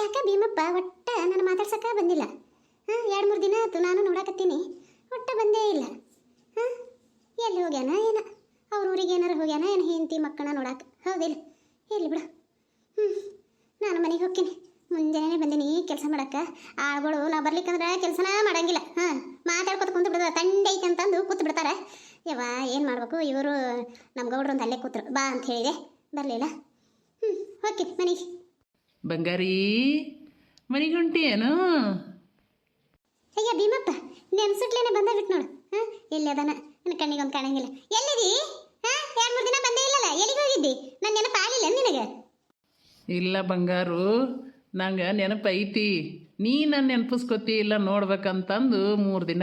ಯಾಕ ಭೀಮಪ್ಪ ಒಟ್ಟ ನಾನು ಮಾತಾಡ್ಸಕ್ಕ ಬಂದಿಲ್ಲ? ಹಾಂ, ಎರಡು ಮೂರು ದಿನ ಆಯ್ತು ನಾನು ನೋಡಕತ್ತೀನಿ. ಒಟ್ಟ ಬಂದೇ ಇಲ್ಲ. ಹಾಂ, ಎಲ್ಲಿ ಹೋಗ್ಯಾನ ಏನ? ಅವ್ರ ಊರಿಗೆ ಏನಾರು ಹೋಗ್ಯಾನ ಏನು ಹೆಂಡತಿ ಮಕ್ಕಳನ್ನ ನೋಡಕ್ಕೆ ಹೌದಿಲ್ಲ ಇಲ್ಲಿ ಬಿಡು. ಹ್ಞೂ ನಾನು ಮನೆಗೆ ಹೋಗ್ತೀನಿ. ಮುಂಜಾನೆ ಬಂದೀನಿ ಕೆಲಸ ಮಾಡಕ್ಕೆ. ಆಳುಗಳು ನಾ ಬರ್ಲಿಕ್ಕಂದ್ರೆ ಕೆಲಸನ ಮಾಡಂಗಿಲ್ಲ. ಹಾಂ, ಮಾತಾಡ್ಕೊತ ಕುಂತು ಬಿಡ್ತಾರೆ ತಂಡೆ ಐತೆ ಅಂತಂದು ಕೂತು ಬಿಡ್ತಾರೆ. ಯವ್ವ, ಏನು ಮಾಡಬೇಕು? ಇವರು ನಮ್ಮ ಗೌಡ್ರು ಒಂದು ಅಲ್ಲೇ ಕೂತರು. ಬಾ ಅಂತ ಹೇಳಿದೆ. ಬರಲಿಲ್ಲ? ಹ್ಞೂ ಓಕೆ ಮನೆಗೆ. ಬಂಗಾರಿ ಮನೆಗೆ ಹೊಂಟಿಯೇನು ಅಯ್ಯ ಭೀಮಪ್ಪ ನೆನ್ಸುಟ್ಲೇನೆ ಬಂದ ಬಿಟ್ಟು ನೋಡು. ಹಾಂ ಎಲ್ಲಿ ಅದಾನ? ನನ್ನ ಕಣ್ಣಿಗೆ ಒಂದು ಕಾಣಂಗಿಲ್ಲ. ಎಲ್ಲಿದಿ? ಹಾಂ ಎರಡು ಮೂರು ದಿನ ಬಂದೇ ಇಲ್ಲಲ್ಲ ಎಲ್ಲಿಗೆ ಹೋಗಿದ್ದಿ? ನನ್ನ ನೆನಪು ಆಗಲಿಲ್ಲ ನಿನಗೆ? ಇಲ್ಲ ಬಂಗಾರು ನಂಗೆ ನೆನಪೈತಿ. ನೀ ನನ್ನ ನೆನಪಿಸ್ಕೊತಿ ಇಲ್ಲ ನೋಡ್ಬೇಕಂತಂದು ಮೂರು ದಿನ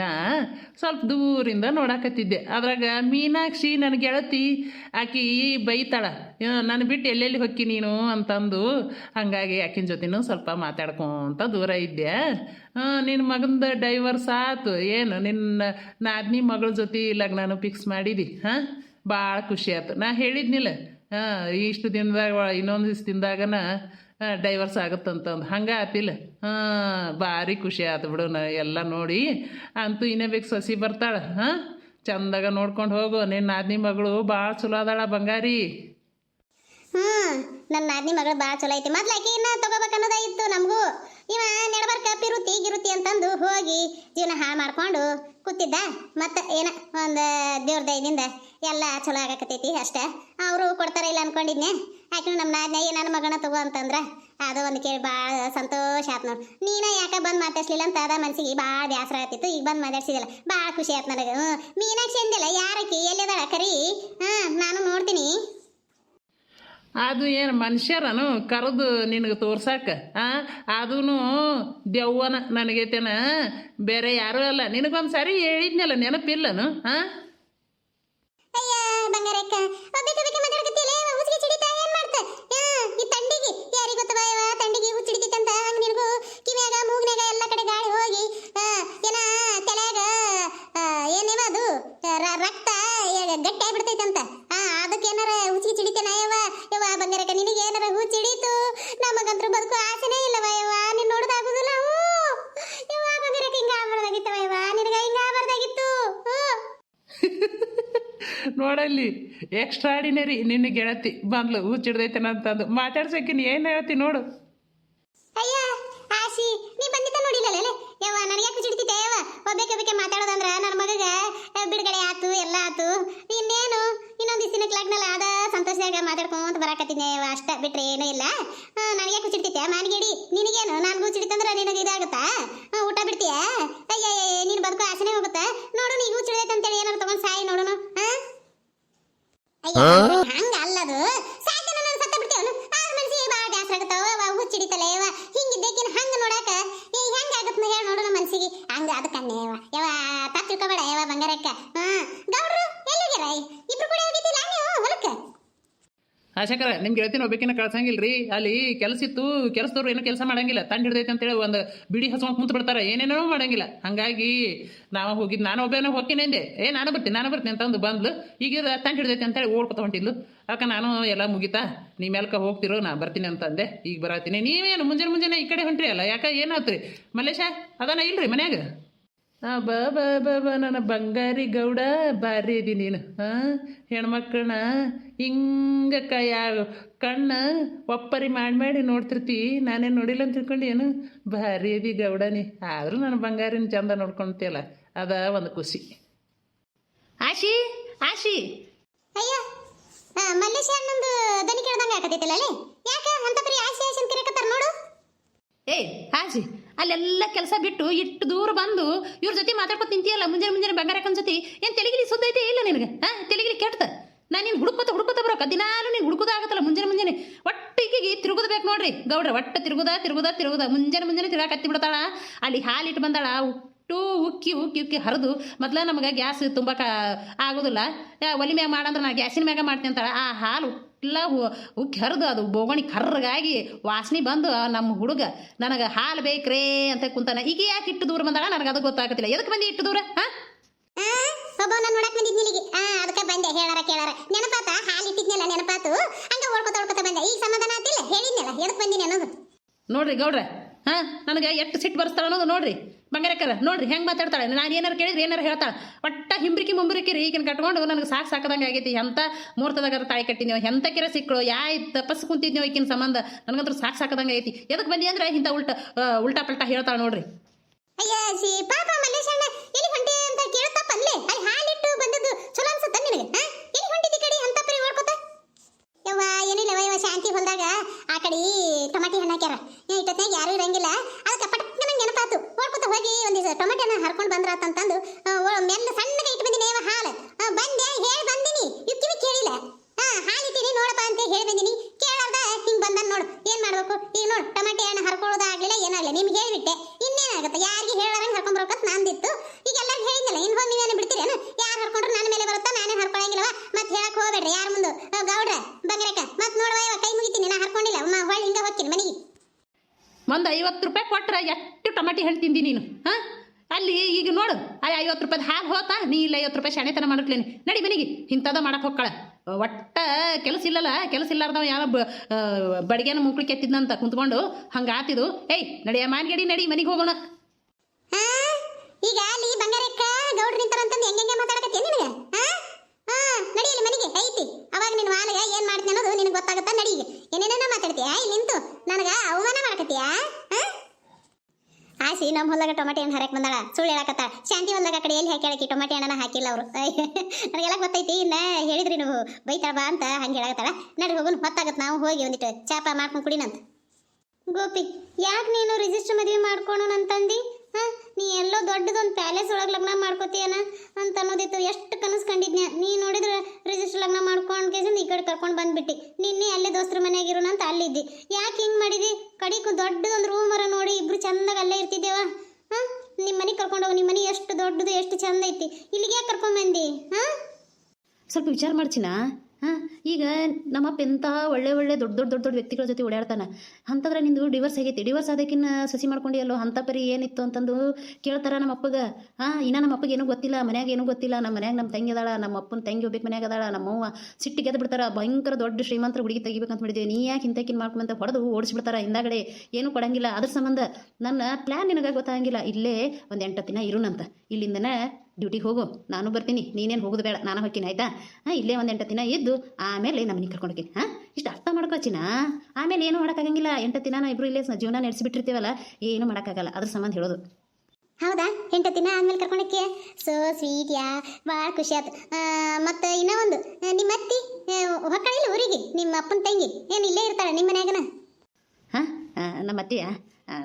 ಸ್ವಲ್ಪ ದೂರಿಂದ ನೋಡಾಕತ್ತಿದ್ದೆ. ಅದ್ರಾಗ ಮೀನಾಕ್ಷಿ ನನ್ನ ಗೆಳತಿ ಆಕಿ ಬೈತಾಳ. ನಾನು ಬಿಟ್ಟು ಎಲ್ಲೆಲ್ಲಿ ಹೊಕ್ಕಿ ನೀನು? ಅಂತಂದು ಹಾಗಾಗಿ ಆಕಿನ ಜೊತೆನೂ ಸ್ವಲ್ಪ ಮಾತಾಡ್ಕೊಂತ ದೂರ ಇದ್ದೆ. ನಿನ್ನ ಮಗಂದು ಡೈವರ್ಸ್ ಆತು. ಏನು, ನಿನ್ನ ನಾದ್ನಿ ಮಗಳ ಜೊತೆ ಲಗ್ನನೂ ಫಿಕ್ಸ್ ಮಾಡಿದಿ? ಹಾಂ? ಭಾಳ ಖುಷಿ ಆಯ್ತು ನಾ ಹೇಳಿದ್ನಿಲ್ಲ. ಹಾಂ ಇಷ್ಟು ದಿನದಾಗ, ಇನ್ನೊಂದು ದಿವ್ಸ ದಿನದಾಗನ ಡೈವರ್ಸ್ ಆಗುತ್ತಂತಂದು. ಹಂಗೆ ಆತಿಲ್ಲ ಹಾಂ, ಭಾರಿ ಖುಷಿ ಆಯ್ತು ಬಿಡು ನಾ, ಎಲ್ಲ ನೋಡಿ. ಅಂತೂ ಇನ್ನೇ ಬೇಕು ಸಸಿ ಬರ್ತಾಳೆ. ಹಾಂ, ಚಂದಾಗ ನೋಡ್ಕೊಂಡು ಹೋಗು. ನಿನ್ನ ನಾದಿನಿ ಮಗಳು ಭಾಳ ಚಲೋ ಅದಾಳ ಬಂಗಾರಿ. ಹ್ಞೂ ನನ್ನ ನಾದಿನಿ ಮಗಳು ಭಾಳ ಚಲೋ ಐತಿ. ಮೊದ್ಲು ಆಕಿನ ತಗೋಬೇಕನ್ನೋದೇ ಇತ್ತು ನಮಗೂ. ಇವ ನಡಬರ್ಕ ಪಿರುತಿ ಗಿರುತಿ ಅಂತಂದು ಹೋಗಿ ಜೀವನ ಹಾಳು ಮಾಡ್ಕೊಂಡು ಕೂತಿದ್ದ. ಮತ್ತೆ ಏನ, ಒಂದು ದೇವ್ರ ದಯದಿಂದ ಎಲ್ಲ ಚಲೋ ಆಗಕತ್ತೈತಿ ಅಷ್ಟೇ. ಅವರು ಕೊಡ್ತಾರ ಇಲ್ಲ ಅನ್ಕೊಂಡಿದ್ನೆ. ಯಾಕೆ ನಮ್ಮ ನಾದಿನ ನನ್ನ ಮಗನ ತಗೋ ಅಂತಂದ್ರೆ ಅದು ಒಂದು ಕೇಳಿ ಭಾಳ ಸಂತೋಷ ಆಯ್ತು ನೋಡಿ. ನೀನ ಯಾಕೆ ಬಂದು ಮಾತಾಡ್ಸ್ಲಿಲ್ಲ ಅಂತ ಅದ ಮನ್ಸಿಗೆ ಭಾಳ ಬೇಸರ ಆಗ್ತಿತ್ತು. ಈಗ ಬಂದು ಮಾತಾಡ್ಸಿದಿಲ್ಲ ಭಾಳ ಖುಷಿ ಆಯ್ತು ನನಗೆ. ಹ್ಞೂ ಮೀನಾಕ್ಷಿ ಅಂದಿಲ್ಲ ಯಾರಕ್ಕಿ ಎಲ್ಲಿದಾಳ ಕರಿ? ಹಾಂ ನಾನು ನೋಡ್ತೀನಿ. ಅದು ಏನು ಮನುಷ್ಯರನು ಕರೆದು ನಿನಗೆ ತೋರ್ಸಾಕ ಹಾಂ ಅದೂ ದೆವ್ವನ ನನಗೈತೇನ. ಬೇರೆ ಯಾರೂ ಅಲ್ಲ. ನಿನಗೊಂದು ಸಾರಿ ಹೇಳಿದ್ನಲ್ಲ ನೆನಪಿಲ್ಲನು ಹಾಂ ಬಂಗಾರಕ್ಕ ಒಬ್ಬಕ್ಕೆ ಒಬ್ಬಕ್ಕೆ ಮಾತಾಡಕತ್ತಿಲ್ಲ ಹುಚ್ಚಿಗೆ ಚಿಡಿತಾ ಏನ್ ಮಾಡ್ತ ಯಾ, ಈ ತಂಡಿಗೆ ಯಾರಿಗೆ ಗೊತ್ತವ ಯವ್ವ ತಂಡಿಗೆ ಹುಚ್ಚಿಡಿತೈತಂತ ಹಂಗ ನಿನಗೂ ಕಿವ್ಯಾಗ ಮೂಗ್ನ್ಯಾಗ ಎಲ್ಲ ಕಡೆ ಗಾಳಿ ಹೋಗಿ ಆ, ಏನ ತಲ್ಯಾಗ ಆ, ಏನೇವ ಅದು ರ- ರಕ್ತ ಏ- ಗಟ್ಟಿ ಆಗ್ಬಿಡ್ತೈತಂತ ಆ ಅದಕ್ಕೆ ಏನಾರ ಹುಚ್ಚಿಗೆ ಚಿಡಿತೇನ ಯವ್ವ ಯವ್ವ ಬಂಗಾರಕ್ಕ ನಿನಗೆ ಏನಾರ ಹುಚ್ಚಿಡಿತು ನಮಗಂತೂ ಬದುಕು ಆಸೆನೇ ಇಲ್ಲವ ಯವ್ವ ನೀನ್ ನೋಡೋದಾಗುದಿಲ್ಲ ಹ್ಞೂ ಯವ್ವ ಬಂಗಾರಕ್ಕ ಹಿಂಗ ಆಗ್ಬಾರ್ದಾಗಿತ್ತವ ಯವ್ವ ನಿನಗ ಹಿಂಗ ಆಗ್ಬಾರ್ದಾಗಿತ್ತು ಹ್ಞೂ ನೋಡಲ್ಲಿ ಎಕ್ಸ್ಟ್ರಾಡಿನರಿ ನಿನ್ನ ಗೆಳತಿ, ಬಂದ್ಲು ಹುಚ್ಚಿಡ್ದೈತೇನ ಅಂತಂದು ಮಾತಾಡ್ಸಕ್ಕೆ ನೀ ಏನು ಹೇಳ್ತಿ ನೋಡು. ಅಯ್ಯ, ಆಶಿ, ನೀ ಬಂದಿದ್ದ ನೋಡಿಲ್ಲ ಯವ್ವ, ನನಗೆ ಯಾಕೆ ಚಿಡ್ತಿದ್ದೆ ಯವ್ವ ಒಬ್ಬಕ್ಕೆ ಒಬ್ಬಕ್ಕೆ ಮಾತಾಡೋದಂದ್ರ ನನ್ನ ಮಗಗ ಬಿಡುಗಡೆ ಆತು, ಎಲ್ಲ ಆತು. ಇನ್ನೇನು? ಇನ್ನೊಂದು ದಿವಸ ಲಗ್ನಲ್ಲ ಆದ ಸಂತೋಷದಾಗ ಮಾತಾಡ್ಕೊಂತ ಬರಾಕತ್ತಿದ್ದೆ ಯವ್ವ, ಅಷ್ಟ ಬಿಟ್ರೆ ಏನೂ ಇಲ್ಲ. ನನಗೆ ಯಾಕೆ ಚಿಡ್ತಿದ್ದೆ ಮಾನಿಗೇಡಿ, ನಿನಗೇನು? ನಾನು ಹುಚ್ಚಿಡ್ತಂದ್ರೆ ನಿನಗೆ ಇದಾಗುತ್ತಾ ಆ, ಊಟ ಬಿಡ್ತೀಯ ಅಯ್ಯ ನೀನು ಬದುಕು ಆಸೆನೇ ಹೋಗುತ್ತಾ ನೋಡು ನೀಗೂ ಚಿಡದೈತೆ ಅಂತೇಳಿ ಏನಾರು ತಗೊಂಡ್ ಸಾಯಿ ನೋಡೋಣ ಹಾ ಅಯ್ಯ ಹಂಗ ಅಲ್ಲದು ಸಾಯ್ತಾನ ನಾನು ಸತ್ತ ಬಿಡ್ತೇವನು ಆದ್ರ ಮನ್ಸಿಗೆ ಬಾಳ ಬ್ಯಾಸರ ಆಗತ್ತಾವ ಹುಚ್ಚಿಡಿತಲ್ಲ ಯವ ಹಿಂಗಿದ್ದೇಕಿನ ಹಂಗ ನೋಡಾಕ ಏ ಹೆಂಗ ಆಗತ್ ಹೇಳಿ ನೋಡೋಣ ಮನ್ಸಿಗೆ ಹಂಗ ಅದಕ್ಕನ್ನೇ ಯವ ಯವ ತಪ್ಪ ತಿಳ್ಕೊಬೇಡ ಯವ ಬಂಗಾರಕ್ಕ ಹಾ ಗೌಡ್ರು ಎಲ್ಲಿಗ್ಯಾರ ಇಬ್ರು ಕೂಡ ಹೋಗಿದ್ದಿಲ್ಲ ನೀವು ಹೊಲಕ್ಕ ಆಶಕರ ನಿಮ್ಗೆ ಗೆಳತಿನ ಒಬ್ಬಕಿನ ಕಳ್ಸಂಗಿಲ್ಲ ರೀ ಅಲ್ಲಿ ಕೆಲಸ ಇತ್ತು, ಕೆಲಸದವ್ರು ಏನೋ ಕೆಲಸ ಮಾಡಂಗಿಲ್ಲ. ತಂಡ ಹಿಡ್ದೈತೆ ಅಂತೇಳಿ ಒಂದು ಬಿಡಿ ಹಸ್ಕೊಂಡು ಕುಂತು ಬಿಡ್ತಾರೆ ಏನೇನೋ ಮಾಡಂಗಿಲ್ಲ. ಹಾಗಾಗಿ ನಾವು ಹೋಗಿದ್ದು ನಾನು ಒಬ್ಬನೇ ಹೋಗ್ತೀನಿ ಅಂದೆ ಏ, ನಾನು ಬರ್ತೀನಿ ನಾನು ಬರ್ತೀನಿ ಅಂತಂದು ಬಂದ್ಲು. ಈಗ ತಂಡ ಹಿಡ್ದೈತೆ ಅಂತೇಳಿ ಓಡ್ಕೊತ ಹೊಂಟಿದ್ಲು. ಅದಕ್ಕೆ ನಾನು ಎಲ್ಲ ಮುಗಿತಾ, ನೀ ಹೋಗ್ತಿರೋ, ನಾ ಬರ್ತೀನಿ ಅಂತಂದೆ ಈಗ ಬರತ್ತೀನಿ ನೀವೇನು ಮುಂಜಾನೆ ಮುಂಜಾನೆ ಈ ಕಡೆ ಹೊಂಟ್ರಿ ಅಲ್ಲ? ಯಾಕೆ ಏನಾತ್ರಿ? ಮಲೇಶ ಮಲ್ಲೇಶ, ಅದಾನ ಇಲ್ರಿ ಮನ್ಯಾಗ? ಆ, ಬ ಬ ಬ ಬ, ನನ್ನ ಬಂಗಾರಿ ಗೌಡ ಬಾರಿ ಇದೀನಿ ನೀನು. ಹಾಂ ಹೆಣ್ಮಕ್ಳನ್ನ ಹಿಂಗೆ ಕೈ ಕಣ್ಣು ಒಪ್ಪರಿ ಮಾಡಿ ಮಾಡಿ ನೋಡ್ತಿರ್ತಿ. ನಾನೇನು ನೋಡಿಲ್ಲ ಅಂತ ತಿಳ್ಕೊಂಡು ಏನು? ಭಾರಿ ಅದಿ ಗೌಡನಿ. ಆದರೂ ನನ್ನ ಬಂಗಾರಿನ ಚಂದ ನೋಡ್ಕೊಂತೀಯಲ್ಲ ಅದ ಒಂದು ಖುಷಿ. ಆಶಿ ಆಶಿ. ಅಯ್ಯ ಮಲ್ಲೇಶ ಅಣ್ಣಂದು ದನಿ ಕೇಳ್ದಂಗ ಯಾಕೆ ಅಂತ ಬರೀ ಆಸೆ ಆಸೆ ಅಂತ ಕರೆಕತ್ತಾರ ನೋಡು. ಏಯ್ ಆಶಿ ಅಲ್ಲೆಲ್ಲ ಕೆಲಸ ಬಿಟ್ಟು ಇಟ್ಟು ದೂರ ಬಂದು ಇವ್ರ ಜೊತೆ ಮಾತಾಡ್ಕೊತ ನಿಂತಿಯಲ್ಲ ಮುಂಜಾನೆ ಮುಂಜಾನೆ ಬಂಗಾರಕ್ಕನ ಜೊತೆ? ಏನು ತೆಲಿಗಿಲಿ ಸುದ್ದ ಐತೆ ಇಲ್ಲ ನಿನಗೆ? ಹಾಂ ತೆಲಿಗಿಲಿ ಕೆಟ್ಟ ನಾನು ನೀನು ಹುಡುಕೋತ ಹುಡುಕೋತ ಬರೋಕ ದಿನಾಲು ನೀನು ಹುಡುಕೋದಾಗತ್ತಲ್ಲ ಮುಂಜಾನೆ ಮುಂಜಾನೆ ಒಟ್ಟಿಗೆ ತಿರುಗುದ ಬೇಕು ನೋಡ್ರಿ, ಗೌಡ್ರ ಒಟ್ಟು ತಿರುಗುದ ತಿರುಗುದ ತಿರುಗುದ. ಮುಂಜಾನೆ ಮುಂಜಾನೆ ತಿರುಗಾಕ ಹತ್ತಿ ಬಿಡ್ತಾಳ. ಅಲ್ಲಿ ಹಾಲಿಟ್ಟು ಬಂದಾಳ, ಉಟ್ಟು ಉಕ್ಕಿ ಉಕ್ಕಿ ಉಕ್ಕಿ ಹರಿದು ಮೊದಲ ನಮಗೆ ಗ್ಯಾಸ್ ತುಂಬಕ ಆಗೋದಿಲ್ಲ. ಒಲಿ ಮ್ಯಾಗ ಮಾಡಂದ್ರೆ ನಾನು ಗ್ಯಾಸಿನ ಮ್ಯಾಗ ಮಾಡ್ತೀನಿ ಅಂತಾಳೆ. ಆ ಹಾಲು ಎಲ್ಲ ಉಕ್ಕಿ ಹರಿದು ಅದು ಬೋಗಣಿ ಕರ್ರಗಾಗಿ ವಾಸನೆ ಬಂದು ನಮ್ಮ ಹುಡುಗ, ನನಗೆ ಹಾಲು ಬೇಕ್ರೇ ಅಂತ ಕುಂತಾನೆ. ಈಗ ಯಾಕೆ ಇಟ್ಟು ದೂರ ಬಂದಾಳ? ನನಗೆ ಅದು ಗೊತ್ತಾಗತ್ತಿಲ್ಲ. ಎದಕ್ಕೆ ಬಂದಿ ಇಟ್ಟು ದೂರ? ಹಾಂ? ಬಂದೆ. ಹೇಳಾರ ಕೇಳಾರ. ನೆನಪಾತ? ಹಾಲು ಇಟ್ಟಿದ್ನಲ್ಲ ನೆನಪಾತು? ಓಡ್ಕೊತ ಬಂದೀನಿ ಅನ್ನೋದು? ನೋಡ್ರಿ ಗೌಡ್ರ ಹಾ ನನಗೆ ಎಷ್ಟು ಸಿಟ್ಟು ಬರ್ಸ್ತಾಳ ಅನ್ನೋದು ನೋಡ್ರಿ. ಬಂಗಾರಕ್ಕರ ನೋಡ್ರಿ ಹೆಂಗೆ ಮಾತಾಡ್ತಾಳೆ? ನಾನು ಏನಾರು ಕೇಳಿದ್ರೆ ಏನಾರು ಹೇಳ್ತಾಳೆ. ಒಟ್ಟ ಹಿಂಬ್ರಿಕಿ ಮುಂಬ್ರಿಕಿ ರೀ ಈಗಿನ ಕಟ್ಕೊಂಡು ನನಗೆ ಸಾಕು ಸಾಕದಂಗೆ ಆಗೈತಿ. ಎಂಥ ಮುಹೂರ್ತದಾಗ ತಾಯಿ ಕಟ್ಟಿದ್ನೋ ಎಂತ ಕಿರ ಸಿಕ್ಕಳು ಯಾಯ್ತು ತಪಸ್ ಕುಂತಿದ್ನೋ ಈಕಿನ ಸಂಬಂಧ? ನನಗಂತೂ ಸಾಕು ಸಾಕದಂಗೆ ಐತಿ ಎದಕ್ಕೆ ಬಂದಿ ಅಂದ್ರೆ ಇಂಥ ಉಲ್ಟ ಉಲ್ಟಾ ಪಲ್ಟಾ ಹೇಳ್ತಾಳೆ ನೋಡ್ರಿ. ಅಯ್ಯ ಸಿ ಪಾಪ ಎಲ್ಲಿ ಹೊಂಟಿ ಅಂತ ಕೇಳ್ತಪ್ಪ ಅಲ್ಲೇ? ಅಲ್ಲಿ ಹಾಲಿಟ್ಟು ಬಂದದ್ದು ಚಲೋ ಅನ್ಸುತ್ತ ನಿನಗೆ ಎಲ್ಲಿ ಹೊಂಟಿದ್ದಿ ಕಡೆ? ಅಂತ ಪರಿ ಓಡ್ಕೋತ? ಯವ್ವ ಏನಿಲ್ಲ ಶಾಂತಿ ಹೊಲ್ದಾಗ ಆ ಕಡೆ ಟೊಮಾಟಿ ಹಣ್ಣು ಹಾಕ್ಯಾರ. ಇಟ್ಟತ್ನಾಗ ಯಾರು ಇರಂಗಿಲ್ಲ. ಅದಕ್ಕೆ ಪಟಕ್ಕ ನಂಗೆ ನೆನಪಾತು. ಓಡ್ಕೊತ ಹೋಗಿ ಒಂದು ದಿವಸ ಟೊಮಾಟಿ ಹಣ್ಣು ಹರ್ಕೊಂಡು ಬಂದ್ರಾತಂತಂದು ಮೆಲ್ಲ ಸಣ್ಣಗೆ ಇಟ್ಟು ಬಂದಿನಿ ಅವ ಹಾಲು ಆ, ಬಂದೆ ಹೇಳಿ ಬಂದಿನಿ ಇವ್ ಕಿವಿ ಕೇಳಿಲ್ಲ ಹಾ ಹಾಲಿಟ್ಟಿನಿ ನೋಡಪ್ಪ ಅಂತ ಹೇಳಿ ಬಂದಿನಿ ಕೇಳಾರ್ದ ಹಿಂಗ್ ಬಂದನ್ ನೋಡು ಏನ್ ಮಾಡ್ಬೇಕು ಈಗ ನೋಡು ಟೊಮಾಟಿ ಹಣ್ಣು ಹರ್ಕೊಳ್ಳೋದಾಗ್ಲಿಲ್ಲ ಏನಾಗ್ಲಿಲ್ಲ ನಿಮ್ಗೆ ಹೇಳ್ಬಿಟ್ಟೆ ಇನ್ನೇನಾಗುತ್ತೆ ಯಾರಿಗೆ ಹೇಳಾರಂಗೆ ಹರ್ಕೊಂಬರ್ಬೇಕಂತ ನಂದಿತ್ತು ಈಗ ಎಲ್ಲರಿಗೂ ಹೇಳಿದ್ನಲ್ಲ ಇನ್ನು ಹೋಗಿ ನೀವೇನು ಬಿಡ್ತೀರೇನು ಯಾರು ಹರ್ಕೊಂಡ್ರು ನನ್ನ ಮೇಲೆ ಬರುತ್ತಾ ನಾನೇ ಹರ್ಕೊಳಂಗಿಲ್ಲವ ಮತ್ತೆ ಹೇಳಕ್ ಹೋಗ್ಬೇಡ್ರಿ ಯಾರ ಮುಂದೆ ಗೌಡ್ರ ಬಂಗ್ರಕ ಮತ್ತೆ ನೋಡುವ ಇವ ಕೈ ಮುಗಿತೀನಿ ನಾ ಹರ್ಕೊಂಡಿಲ್ಲ ಮ ಹೊಳ್ಳಿ ಹಿಂಗ ಹೋಗ್ತೀನಿ ಮನೆಗೆ. ಒಂದು ಐವತ್ತು ರೂಪಾಯಿ ಕೊಟ್ರೆ ಎಷ್ಟು ಟೊಮಾಟಿ ಹಣ್ಣು ತಿಂದಿ ನೀನು ಹಾಂ? ಅಲ್ಲಿ ಈಗ ನೋಡು ಅಲ್ಲಿ ಐವತ್ತು ರೂಪಾಯಿ ಹಾಗೆ ಹೋತಾ? ನೀ ಇಲ್ಲ ಐವತ್ತು ರೂಪಾಯಿ ಶಾಣೆತನ ಮಾಡ್ಲೇನಿ ನಡಿ ಮನೆಗೆ ಇಂಥದ ಮಾಡಕ್ಕೆ ಹೋಗ್ಕಳ. ಒಟ್ಟ ಕೆಲಸ ಇಲ್ಲಲ್ಲ ಕೆಲಸ ಇಲ್ಲಾರ್ದವ ಯಾವ ಬಡಿಗೆನ ಮುಕ್ಳಿಗೆ ಕೆತ್ತಿದ್ನಂತ ಕುಂತ್ಕೊಂಡು ಹಂಗೆ ಆತಿದು. ಏಯ್ ನಡಿಯ ಮಾನ್ಗಡಿ ನಡಿ ಮನೆಗೆ ಹೋಗೋಣ. ಈಗ ಅಲ್ಲಿ ಬಂಗಾರಕ್ಕ ಗೌಡ್ರ ನಿಂತಾರಂತಂದು ಹೆಂಗೆ ಮಾತಾಡಕತ್ತೀನಿ ನಿನಗೆ ಹಾ ನಡಿಯಲ್ಲಿ ಮನೆಗೆ. ಐತಿ ಅವಾಗ ನಿನ್ನ ಮಾಲಗ ಏನ್ ಮಾಡ್ತೀನಿ ಅನ್ನೋದು ನಿನಗೆ ಗೊತ್ತಾಗುತ್ತಾ ನಡಿ ಈಗ. ಮಾತಾಡ್ತೀಯ ಮಾತಾಡ್ತೀಯಾ? ಇಲ್ಲಿ ನಿಂತು, ನನಗ ಅವಮಾನ ಹಾ ಆಸಿ ನಮ್ಮ ಹೊಲದಾಗ ಟೊಮೆಟೊ ಹಣ್ಣು ಹರಕ್ ಬಂದಾಳ. ಸುಳ್ಳು ಹೇಳಕತ್ತಾಳ ಶಾಂತಿ ಹೊಲದಾಗ ಆ ಕಡೆ ಎಲ್ಲಿ ಹಾಕ್ಯಾಳಕಿ ಟೊಮಾಟೆ ಹಣ್ಣನ ಹಾಕಿಲ್ಲ ಅವರು. ನನಗೆಲ್ಲ ಗೊತ್ತೈತಿ, ಇನ್ನ ಹೇಳಿದ್ರಿ ನೀವು. ಬೈತಾಳ ಬಾ ಅಂತ ಹಂಗೆ ಹೇಳಕತ್ತಾಳ. ನಡಿ ಹೋಗುನ್ ಹೊತ್ತಾಗತ್ತೆ ನಾವು ಹೋಗಿ ಒಂದಿಟ್ಟು ಚಾಪ ಮಾಡ್ಕೊಂಡು ಕುಡಿನಂತ. ಗೋಪಿ, ಯಾಕೆ ನೀನು ರಿಜಿಸ್ಟರ್ ಮದುವೆ ಮಾಡ್ಕೊಳೋಣ ಅಂತಂದಿ ಎಲ್ಲೋ ದೊಡ್ಡದೊಂದು ಪ್ಯಾಲೇಸ್ ಒಳಗೆ ಲಗ್ನ ಮಾಡ್ಕೋತೀಯನ ಅಂತ ಅನ್ನೋದಿತ್ತು. ಎಷ್ಟು ಕನಸು ಕಂಡಿದ್ನ ನೀ ನೋಡಿದ್ರೆ ರಿಜಿಸ್ಟರ್ ಲಗ್ನ ಮಾಡ್ಕೊಂಡು ಕೇಸಿಂದ ಈ ಕಡೆ ಕರ್ಕೊಂಡು ಬಂದ್ಬಿಟ್ಟು. ನಿನ್ನೆ ಅಲ್ಲೇ ದೋಸ್ತರ ಮನೆಯಾಗಿರೋಣ ಅಂತ ಅಲ್ಲಿದ್ದಿ ಯಾಕೆ ಹಿಂಗೆ ಮಾಡಿದಿ? ಕಡಿಕು ದೊಡ್ಡದೊಂದು ರೂಮರ ನೋಡಿ ಇಬ್ರು ಚಂದಾಗ ಅಲ್ಲೇ ಇರ್ತಿದ್ದೇವ ಹಾಂ? ನಿಮ್ಮ ಮನೆಗೆ ಕರ್ಕೊಂಡು ಹೋಗಿ. ನಿಮ್ಮ ಮನೆ ಎಷ್ಟು ದೊಡ್ಡದು, ಎಷ್ಟು ಚಂದ ಐತಿ. ಇಲ್ಲಿಗೆ ಯಾಕೆ ಕರ್ಕೊಂಡು ಬಂದಿ? ಹಾ? ಸ್ವಲ್ಪ ವಿಚಾರ ಮಾಡ್ಚಿನ ಹಾಂ, ಈಗ ನಮ್ಮಪ್ಪ ಎಂಥ ಒಳ್ಳೆ ಒಳ್ಳೆ ದೊಡ್ಡ ದೊಡ್ಡ ದೊಡ್ಡ ದೊಡ್ಡ ವ್ಯಕ್ತಿಗಳ ಜೊತೆ ಓಡಾಡ್ತಾನೆ. ಅಂತಂದ್ರೆ ನಿಂದು ಡಿವರ್ಸ್ ಆಗೈತಿ. ಡಿವರ್ಸ್ ಆದಕ್ಕಿನ್ನ ಸಸಿ ಮಾಡ್ಕೊಂಡಿಯಲ್ಲೋ ಅಂಥ ಪರಿ ಏನಿತ್ತು ಅಂತಂದು ಕೇಳ್ತಾರ ನಮ್ಮ ಅಪ್ಪಗೆ ಹಾಂ, ಇನ್ನ ನಮ್ಮ ಅಪ್ಪಗೆ ಏನೂ ಗೊತ್ತಿಲ್ಲ, ಮನ್ಯಾಗ ಏನೂ ಗೊತ್ತಿಲ್ಲ. ನಮ್ಮ ಮನ್ಯಾಗ ನಮ್ಮ ತಂಗಿ ಅದಾಳ, ನಮ್ಮ ಅಪ್ಪನ ತಂಗಿ ಒಬ್ಬಕ್ಕೆ ಮನ್ಯಾಗ ಅದಾಳ ನಮ್ಮವ್ವ ಸಿಟ್ಟಿಗೆ ಎದ್ದು ಬಿಡ್ತಾರ. ಭಯಂಕರ ದೊಡ್ಡ ಶ್ರೀಮಂತರ ಹುಡುಗಿ ತೆಗಿಬೇಕಂತ ಮಾಡಿದ್ದೀವಿ ನೀ ಯಾಕೆ ಇಂತಕಿನ್ ಮಾಡ್ಕೊಂಬಂತ ಹೊಡೆದು ಓಡಿಸ್ಬಿಡ್ತಾರ? ಹಿಂದಾಗಡೆ ಏನೂ ಕೊಡಂಗಿಲ್ಲ. ಅದ್ರ ಸಂಬಂಧ ನನ್ನ ಪ್ಲ್ಯಾನ್ ನಿನಗೆ ಗೊತ್ತಾಗಂಗಿಲ್ಲ. ಇಲ್ಲೇ ಒಂದು ಎಂಟು ದಿನ ಇರುನಂತ. ಇಲ್ಲಿಂದನೇ ಡ್ಯೂಟಿಗೆ ಹೋಗು. ನಾನು ಬರ್ತೀನಿ. ನೀನೇನು ಹೋಗೋದು ಬೇಡ. ನಾನು ಹೋಗ್ತೀನಿ, ಆಯ್ತಾ? ಹಾಂ, ಇಲ್ಲೇ ಒಂದು ಎಂಟು ದಿನ ಇದ್ದು ಆಮೇಲೆ ನಮ್ಮ ಮನೆಗೆ ಕರ್ಕೊಂಡು ಹೋಗ್ತೀನಿ ಹಾಂ? ಇಷ್ಟು ಅರ್ಥ ಮಾಡ್ಕೊಚಿನ ಆಮೇಲೆ ಏನು ಮಾಡೋಕ್ಕಾಗಂಗಿಲ್ಲ. ಎಂಟು ದಿನ ನಾವು ಇಬ್ಬರು ಇಲ್ಲೇ ಜೀವನ ನಡೆಸಿಬಿಟ್ಟಿರ್ತೀವಲ್ಲ ಏನು ಮಾಡೋಕ್ಕಾಗಲ್ಲ. ಅದ್ರ ಸಂಬಂಧ ಹೇಳೋದು. ಹೌದಾ? ಎಂಟು ದಿನ ಆಮೇಲೆ ಕರ್ಕೊಂಡಕ್ಕೆ ಸೋ ಸ್ವೀಟ್ ಯಾ ಭಾಳ ಖುಷಿ ಆಯ್ತು ಮತ್ತು ಇನ್ನೂ ಒಂದು ನಿಮ್ಮ ಅತ್ತಿ ಹೊಕ್ಕಳಿಲ್ಲ ಊರಿಗೆ? ನಿಮ್ಮ ಅಪ್ಪನ ತಂಗಿ? ಏನು ಇಲ್ಲೇ ಇರ್ತಾಳೆ ನಿಮ್ಮ ಮನ್ಯಾಗನ? ಹಾಂ? ನಮ್ಮ ಅತ್ತಿಯಾ?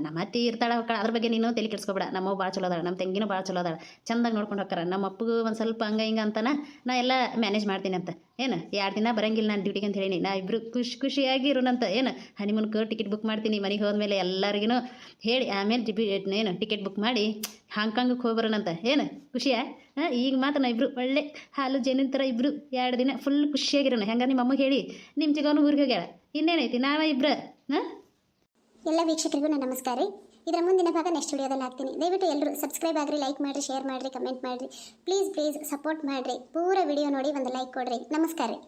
ನಮ್ಮ ಅತ್ತಿ ಇರ್ತಾಳೆ ಹೊಕ್ಕಳ ಅದ್ರ ಬಗ್ಗೆ ನೀನು ತಲೆ ಕೆಡ್ಸ್ಕೊಬೇಡ. ನಮ್ಮವ್ ಭಾಳ ಚಲೋ ಅದಾಳ, ನಮ್ಮ ತಂಗಿನೂ ಭಾಳ ಚಲೋ ಅದಾಳ. ಚಂದಾಗಿ ನೋಡ್ಕೊಂಡು ಹೋಗ್ತಾರ ನಮ್ಮ ಅಪ್ಪಗೂ ಒಂದು ಸ್ವಲ್ಪ ಹಂಗೆ ಹಿಂಗೆ ಅಂತಾನೆ, ನಾ ಎಲ್ಲ ಮ್ಯಾನೇಜ್ ಮಾಡ್ತೀನಿ ಅಂತ. ಏನು, ಎರಡು ದಿನ ಬರಂಗಿಲ್ಲ ನಾನು ಡ್ಯೂಟಿಗೆ ಅಂತ ಹೇಳಿ ನಾ ಇಬ್ಬರು ಖುಷಿ, ಖುಷಿಯಾಗಿ ಇರೋಣಂತ ಏನು ಹನಿಮೂನ್ಗೆ ಟಿಕೆಟ್ ಬುಕ್ ಮಾಡ್ತೀನಿ, ಮನೆಗೆ ಹೋದ್ಮೇಲೆ ಎಲ್ಲರಿಗೂ ಹೇಳಿ, ಆಮೇಲೆ ಟಿಪಿ ಏನು ಟಿಕೆಟ್ ಬುಕ್ ಮಾಡಿ ಹಾಂಗ್ಕಾಂಗಕ್ಕೆ ಹೋಗ್ಬರೋಣಂತ ಏನು, ಖುಷಿಯಾ? ಹಾಂ ಈಗ ಮಾತ್ರ ನಾ ಇಬ್ಬರು ಒಳ್ಳೆ ಹಾಲು ಜೇನಿನ ಥರ ಇಬ್ಬರು ಎರಡು ದಿನ ಫುಲ್ ಖುಷಿಯಾಗಿರೋಣ. ಹೆಂಗೆ ನಿಮ್ಮ ಅಮ್ಮಗೆ ಹೇಳಿ ನಿಮ್ಮ ಚಿಗವನು ಊರಿಗೆ ಹೋಗ್ಯಾಳ. ಇನ್ನೇನೈತಿ? ನಾವೇ ಇಬ್ರು ಹಾಂ ಎಲ್ಲ ವೀಕ್ಷಕರಿಗೂ ನಮಸ್ಕಾರ ಇದರ ಮುಂದಿನ ಭಾಗ ನೆಕ್ಸ್ಟ್ ವಿಡಿಯೋದಲ್ಲಿ ಹಾಕ್ತೀನಿ. ದಯವಿಟ್ಟು ಎಲ್ಲರೂ ಸಬ್ಸ್ಕ್ರೈಬ್ ಆಗ್ರಿ ಲೈಕ್ ಮಾಡಿರಿ ಶೇರ್ ಮಾಡಿರಿ ಕಮೆಂಟ್ ಮಾಡಿರಿ. ಪ್ಲೀಸ್ ಪ್ಲೀಸ್ ಸಪೋರ್ಟ್ ಮಾಡಿರಿ. ಪೂರ ವಿಡಿಯೋ ನೋಡಿ ಒಂದು ಲೈಕ್ ಕೊಡ್ರಿ. ನಮಸ್ಕಾರ ರೀ.